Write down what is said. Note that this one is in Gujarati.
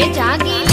જાગી